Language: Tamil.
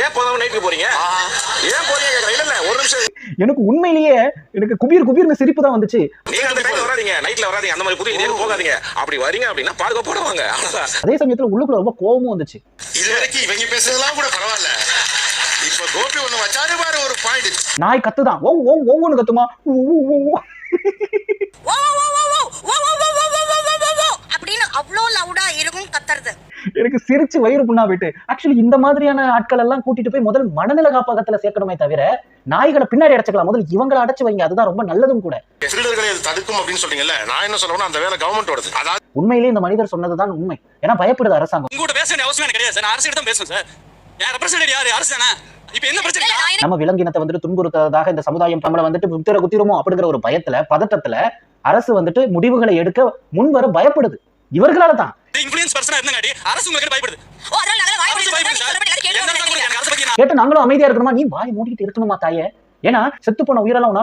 ஏன் போதாம நைட்டுக்கு போறீங்க ஏன் போறீங்க கேக்குறேன் ஒரு நிமிஷம் எனக்கு உண்மையிலேயே எனக்கு குபீர் குபீர்னு சிரிப்பு தான் வந்துச்சு நீங்க அந்த டைம்ல வராதீங்க நைட்ல வராதீங்க அந்த மாதிரி புதிய நேரம் போகாதீங்க அப்படி வரீங்க அப்படின்னா பாதுகாப்பு போடுவாங்க அதே சமயத்துல உள்ளுக்குள்ள ரொம்ப கோபமும் வந்துச்சு இது வரைக்கும் இவங்க பேசுறதெல்லாம் கூட பரவாயில்ல இப்ப கோபி ஒண்ணு வச்சாரு பாரு ஒரு பாயிண்ட் நாய் கத்துதான் ஓ ஓ ஓன்னு கத்துமா ஓ ஓ ஓ ஓ ஓ ஓ ஓ ஓ ஓ ஓ ஓ ஓ ஓ ஓ ஓ ஓ அப்படின்னு அவ்வளோ லவுடா இருக்கும் கத்துறது எனக்கு சிரிச்சு வயிறு புண்ணா போயிட்டு ஆக்சுவலி இந்த மாதிரியான ஆட்கள் எல்லாம் கூட்டிட்டு போய் முதல் மனநல காப்பகத்துல சேர்க்கணுமே தவிர நாய்களை பின்னாடி அடைச்சுக்கலாம். முதல்ல இவங்களை அடைச்சு வைங்க. அதுதான் ரொம்ப நல்லதும் கூட. திருடர்களை தடுக்கும் அப்படின்னு சொல்றீங்கல்ல நான் என்ன சொல்றேன்னா அந்த வேலை கவர்மெண்டோடது அதாவது உண்மையிலேயே இந்த மனிதர் சொன்னதுதான் உண்மை. ஏன்னா பயப்படுது அரசாங்கம். உங்ககிட்ட பேச வேண்டிய அவசியம் கிடையாது சார். நான் அரசு தான் பேசுவேன் சார். ரெப்ரசன்டேட் யாரு? அரசு தானே. இப்போ என்ன பிரச்சனை? இல்ல, நான் என்ன- நம்ம விலங்கினத்தை வந்துட்டு துன்புறுத்ததாக இந்த சமுதாயம் நம்மளை வந்துட்டு குத்திர குத்திரமோ அப்படிங்கிற ஒரு பயத்துல பதட்டத்துல அரசு வந்துட்டு முடிவுகளை எடுக்க முன்வர பயப்படுது. இவர்களால தான். கேட்டு நாங்களும் அமைதியா இருக்கணுமா? நீ வாய் மூடிட்டு இருக்கணுமா தாயே? ஏன்னா செத்து போன உயிரெல்லாம்